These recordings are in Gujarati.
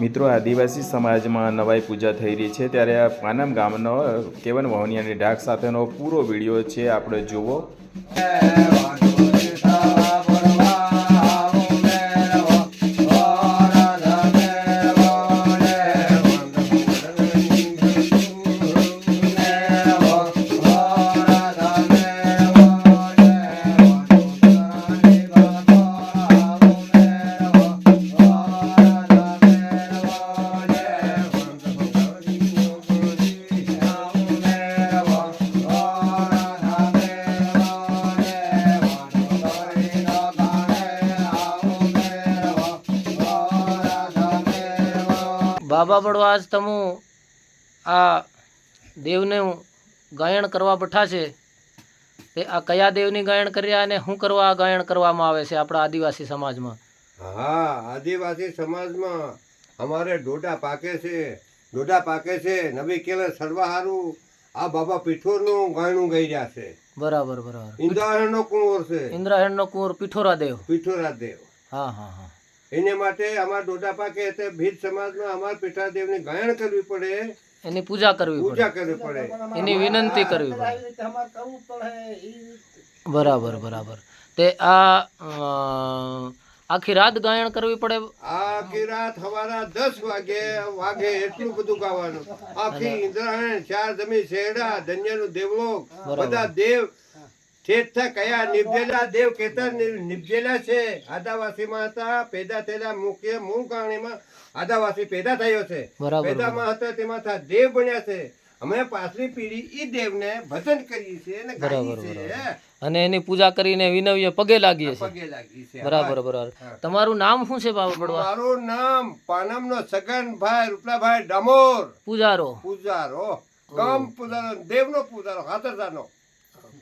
મિત્રો, આદિવાસી સમાજમાં નવાઈ પૂજા થઈ રહી છે. ત્યારે આ પાનમ ગામનો, કેવન વહોનિયાની ઢાક સાથેનો પૂરો વીડિયો છે, આપણે જુઓ. બાબા બળવા આજ તમુ આ દેવને ગાયણ કરવા બેઠા છે. તે આ કયા દેવની ગાયણ કર્યા અને શું કરવા ગાયણ કરવામાં આવે છે આપણા આદિવાસી સમાજમાં? હા આદિવાસી સમાજમાં અમારે ડોડા પાકે છે ડોડા પાકે છે નવી કેલે સર્વાહારું આ બાબા પીઠોરનું ગાયણું ગઈ રહ્યા છે. બરાબર બરાબર. ઇન્દ્રાયણનો કુંવર છે. ઇન્દ્રાયણનો કુંવર પીઠોરા દેવ. પીઠોરા દેવ. હા હા હા. એને માટે અમારા ડોડા પાકે તે ભીત સમાજમાં અમારા પીઠા દેવની ગાયણ કરવી પડે. એની પૂજા કરવી પડે. પૂજા કરવી પડે. એની વિનંતી કરવી પડે. બરાબર બરાબર. તે આ આખી રાત ગાયણ કરવી પડે? આખી રાત હવારા દસ વાગે વાગે એટલું બધું ગાવાનું. આખી ઇન્દ્રાયણ ચાર જમી શેરડા ધન્યનું દેવલોક બધા દેવ ઠેઠ કયા નિભેલા દેવ કેતર નિ- નિભેલા છે? આદિવાસીમાં હતા પેદા થયેલા મુખ્ય મૂળ કારણીમાં આદાવાસી પેદા થયો છે. પેદામાં હતા તેમાં થા દેવ બન્યા છે. અમે પાછલી પેઢી ઈ દેવને ભજન કરીએ છીએ અને ગાઈએ છીએ અને એની પૂજા કરીને વિનવ્ય પગે લાગીએ છીએ. પગે લાગી છીએ બરાબર બરાબર. તમારું નામ શું છે બાબા પડવા મારું નામ પાનમનો સગનભાઈ રૂપલાભાઈ ડામોર. પૂજારો. પૂજારો. કમ પૂજારો દેવનો પૂજારો હાથરદાનો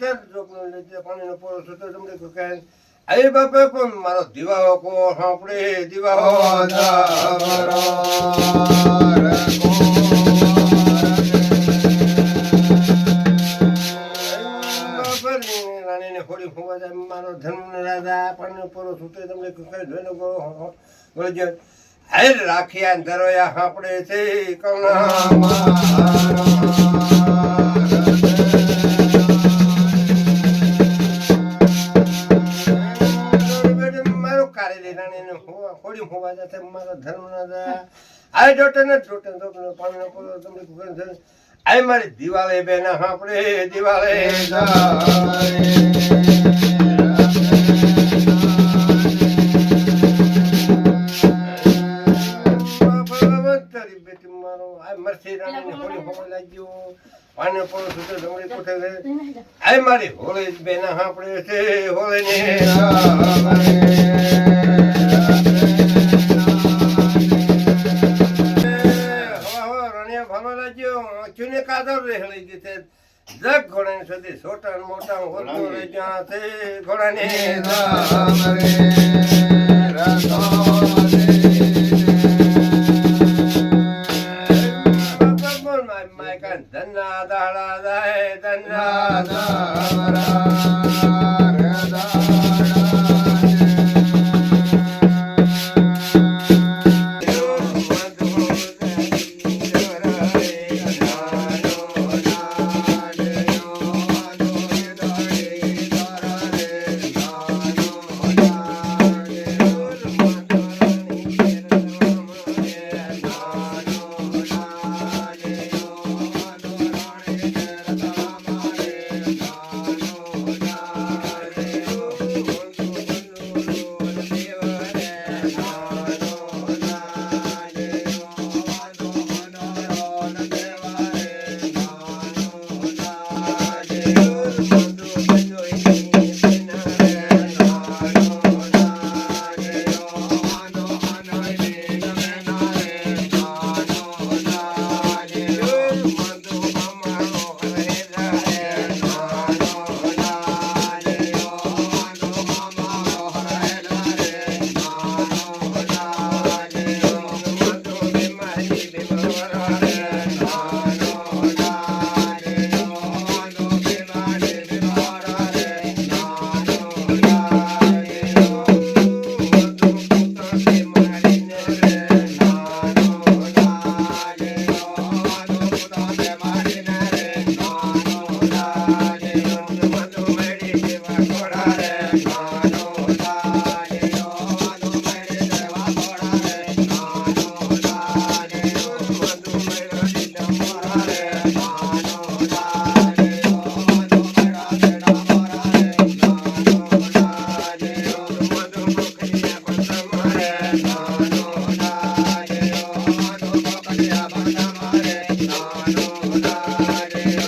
છે અમાય પડવાના તન અરે બાપે પણ મારો દીવાઓ કો સાંપડે દીવાઓ રાણીને હોળી ફોવા જાય મારો ધર્મ રાજા પાણીનો પોરો છૂટે તમને કઈ ધોઈને ગોળો ગોળો જાય રાખ્યા ધરોયા સાંપડે છે મારો. રાણીને હોવા- ફોવા જાય છે મારો ધર્મ રાજા આ જોટે ને જોટે જોટે પાણી પરો તમને કુકર ધરે આય મારી દિવાલે બેન સાંપડે દિવાલે તારી બેટી મારો આ મરસી રાણીને હોળી હોવા લાગ્યો. પાણી છૂટે ડમરી કોઠે ગયે. આય મારી હોળી બેન સાંપડે છે હોળી જગ ઘોડાની સુધી છોટા ને મોટા હોતો રે જ્યાં તે ઘોડાને ધન્ના દાડા જાય ધન્ના Lord.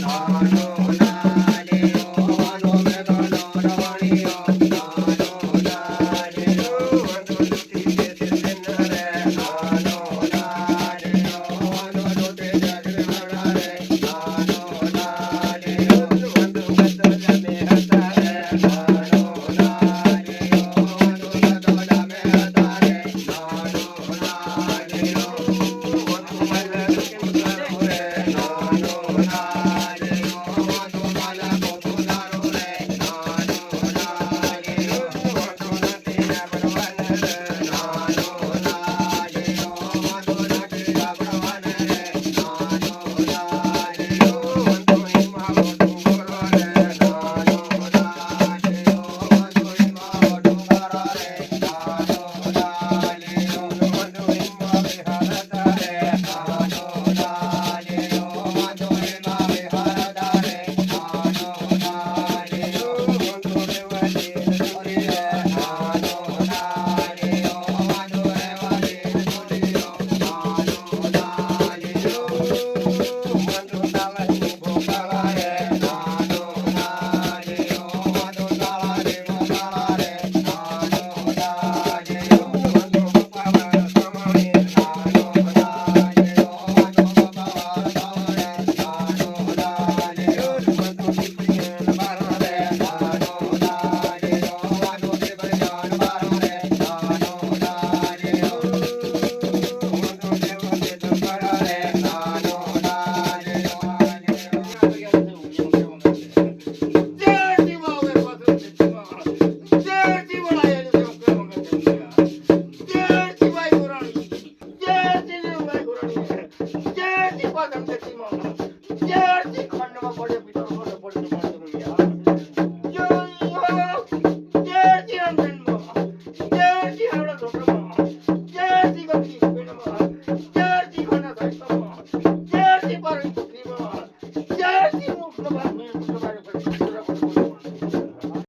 na na